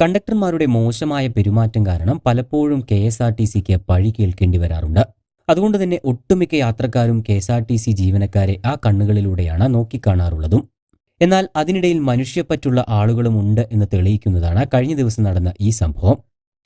കണ്ടക്ടർമാരുടെ മോശമായ പെരുമാറ്റം കാരണം പലപ്പോഴും കെ എസ് ആർ ടി സിക്ക് പഴി കേൾക്കേണ്ടി വരാറുണ്ട്. അതുകൊണ്ട് തന്നെ ഒട്ടുമിക്ക യാത്രക്കാരും K S R T C ജീവനക്കാരെ ആ കണ്ണുകളിലൂടെയാണ് നോക്കിക്കാണാറുള്ളതും. എന്നാൽ അതിനിടയിൽ മനുഷ്യപ്പറ്റുള്ള ആളുകളും ഉണ്ട് എന്ന് തെളിയിക്കുന്നതാണ് കഴിഞ്ഞ ദിവസം നടന്ന ഈ സംഭവം.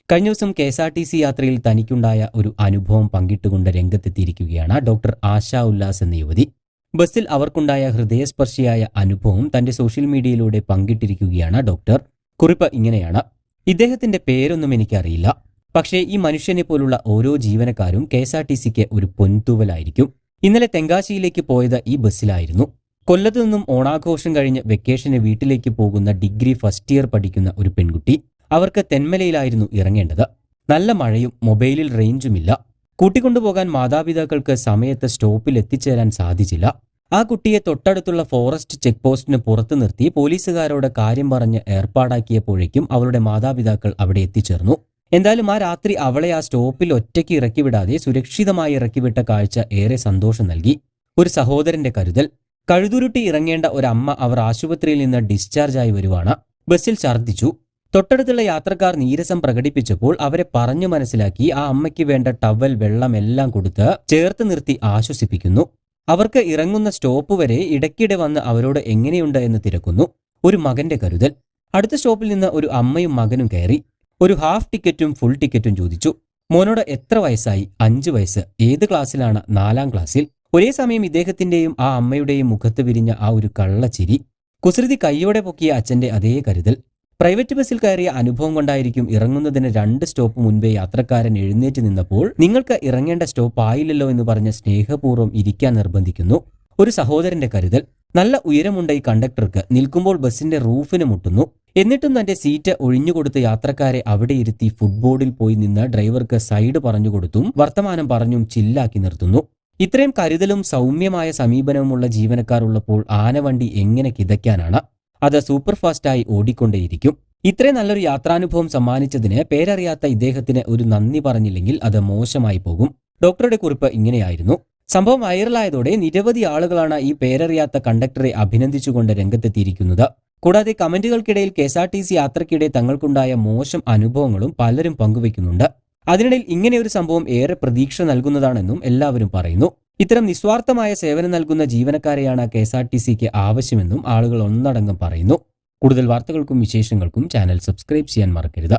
കഴിഞ്ഞ ദിവസം K S R T C യാത്രയിൽ തനിക്കുണ്ടായ ഒരു അനുഭവം പങ്കിട്ടുകൊണ്ട് രംഗത്തെത്തിയിരിക്കുകയാണ് ഡോക്ടർ ആശ ഉല്ലാസ് എന്ന യുവതി. ബസ്സിൽ അവർക്കുണ്ടായ ഹൃദയസ്പർശിയായ അനുഭവം തന്റെ സോഷ്യൽ മീഡിയയിലൂടെ പങ്കിട്ടിരിക്കുകയാണ് ഡോക്ടർ. കുറിപ്പ് ഇങ്ങനെയാണ്. ഇദ്ദേഹത്തിന്റെ പേരൊന്നും എനിക്കറിയില്ല. പക്ഷേ ഈ മനുഷ്യനെ പോലുള്ള ഓരോ ജീവനക്കാരും കെ എസ് ആർ ടി സിക്ക് ഒരു പൊൻതൂവലായിരിക്കും. ഇന്നലെ തെങ്കാശിയിലേക്ക് പോയത് ഈ ബസ്സിലായിരുന്നു. കൊല്ലത്തു നിന്നും ഓണാഘോഷം കഴിഞ്ഞ് വെക്കേഷന് വീട്ടിലേക്ക് പോകുന്ന ഡിഗ്രി ഫസ്റ്റ് ഇയർ പഠിക്കുന്ന ഒരു പെൺകുട്ടി അവർക്ക് തെന്മലയിലായിരുന്നു ഇറങ്ങേണ്ടത്. നല്ല മഴയും മൊബൈലിൽ റേഞ്ചുമില്ല. കൂട്ടിക്കൊണ്ടുപോകാൻ മാതാപിതാക്കൾക്ക് സമയത്ത് സ്റ്റോപ്പിൽ എത്തിച്ചേരാൻ സാധിച്ചില്ല. ആ കുട്ടിയെ തൊട്ടടുത്തുള്ള ഫോറസ്റ്റ് ചെക്ക് പോസ്റ്റിന് പുറത്തു നിർത്തി പോലീസുകാരോട് കാര്യം പറഞ്ഞ് ഏർപ്പാടാക്കിയപ്പോഴേക്കും അവളുടെ മാതാപിതാക്കൾ അവിടെ എത്തിച്ചേർന്നു. എന്തായാലും ആ രാത്രി അവളെ ആ സ്റ്റോപ്പിൽ ഒറ്റയ്ക്ക് ഇറക്കിവിടാതെ സുരക്ഷിതമായി ഇറക്കിവിട്ട കാഴ്ച ഏറെ സന്തോഷം നൽകി. ഒരു സഹോദരന്റെ കരുതൽ. കഴുതുരുട്ടി ഇറങ്ങേണ്ട അമ്മ അവർ ആശുപത്രിയിൽ നിന്ന് ഡിസ്ചാർജായി വരുവാണ്. ബസ്സിൽ ഛർദ്ദിച്ചു. തൊട്ടടുത്തുള്ള യാത്രക്കാർ നീരസം പ്രകടിപ്പിച്ചപ്പോൾ അവരെ പറഞ്ഞു മനസ്സിലാക്കി ആ അമ്മയ്ക്ക് വേണ്ട ടവൽ വെള്ളം എല്ലാം കൊടുത്ത് ചേർത്ത് നിർത്തി ആശ്വസിപ്പിക്കുന്നു. അവർക്ക് ഇറങ്ങുന്ന സ്റ്റോപ്പ് വരെ ഇടയ്ക്കിടെ വന്ന് അവരോട് എങ്ങനെയുണ്ട് എന്ന് തിരക്കുന്നു. ഒരു മകന്റെ കരുതൽ. അടുത്ത സ്റ്റോപ്പിൽ നിന്ന് ഒരു അമ്മയും മകനും കയറി. ഒരു ഹാഫ് ടിക്കറ്റും ഫുൾ ടിക്കറ്റും ചോദിച്ചു. മോനോട് എത്ര വയസ്സായി? അഞ്ച് വയസ്സ്. ഏത് ക്ലാസ്സിലാണ്? നാലാം ക്ലാസ്സിൽ. ഒരേ സമയം ഇദ്ദേഹത്തിന്റെയും ആ അമ്മയുടെയും മുഖത്ത് വിരിഞ്ഞ ആ ഒരു കള്ളച്ചിരി. കുസൃതി കൈയോടെ പൊക്കിയ അച്ഛന്റെ അതേ കരുതൽ. പ്രൈവറ്റ് ബസ്സിൽ കയറിയ അനുഭവം കൊണ്ടായിരിക്കും ഇറങ്ങുന്നതിന് രണ്ട് സ്റ്റോപ്പ് മുൻപേ യാത്രക്കാരൻ എഴുന്നേറ്റ് നിന്നപ്പോൾ നിങ്ങൾക്ക് ഇറങ്ങേണ്ട സ്റ്റോപ്പ് ആയില്ലല്ലോ എന്ന് പറഞ്ഞ് സ്നേഹപൂർവം ഇരിക്കാൻ നിർബന്ധിക്കുന്നു. ഒരു സഹോദരന്റെ കരുതൽ. നല്ല ഉയരമുണ്ട് ഈ കണ്ടക്ടർക്ക്. നിൽക്കുമ്പോൾ ബസ്സിന്റെ റൂഫിന് മുട്ടുന്നു. എന്നിട്ടും തന്റെ സീറ്റ് ഒഴിഞ്ഞുകൊടുത്ത് യാത്രക്കാരെ അവിടെ ഇരുത്തി ഫുട്ബോർഡിൽ പോയി നിന്ന് ഡ്രൈവർക്ക് സൈഡ് പറഞ്ഞുകൊടുത്തും വർത്തമാനം പറഞ്ഞും ചില്ലാക്കി നിർത്തുന്നു. ഇത്രയും കരുതലും സൗമ്യമായ സമീപനവുമുള്ള ജീവനക്കാരുള്ളപ്പോൾ ആനവണ്ടി എങ്ങനെ കിതയ്ക്കാനാണ്? അത് സൂപ്പർ ഫാസ്റ്റായി ഓടിക്കൊണ്ടേയിരിക്കും. ഇത്രയും നല്ലൊരു യാത്രാനുഭവം സമ്മാനിച്ചതിന് പേരറിയാത്ത ഇദ്ദേഹത്തിന് ഒരു നന്ദി പറഞ്ഞില്ലെങ്കിൽ അത് മോശമായി പോകും. ഡോക്ടറുടെ കുറിപ്പ് ഇങ്ങനെയായിരുന്നു. സംഭവം വൈറലായതോടെ നിരവധി ആളുകളാണ് ഈ പേരറിയാത്ത കണ്ടക്ടറെ അഭിനന്ദിച്ചുകൊണ്ട് രംഗത്തെത്തിയിരിക്കുന്നത്. കൂടാതെ കമന്റുകൾക്കിടയിൽ K S R T C തങ്ങൾക്കുണ്ടായ മോശം അനുഭവങ്ങളും പലരും പങ്കുവയ്ക്കുന്നുണ്ട്. അതിനിടയിൽ ഇങ്ങനെയൊരു സംഭവം ഏറെ പ്രതീക്ഷ നൽകുന്നതാണെന്നും എല്ലാവരും പറയുന്നു. ഇത്തരം നിസ്വാർത്ഥമായ സേവനം നൽകുന്ന ജീവനക്കാരെയാണ് കെ എസ് ആർ ടി സിക്ക് ആവശ്യമെന്നും ആളുകൾ ഒന്നടങ്കം പറയുന്നു. കൂടുതൽ വാർത്തകൾക്കും വിശേഷങ്ങൾക്കും ചാനൽ സബ്സ്ക്രൈബ് ചെയ്യാൻ മറക്കരുത്.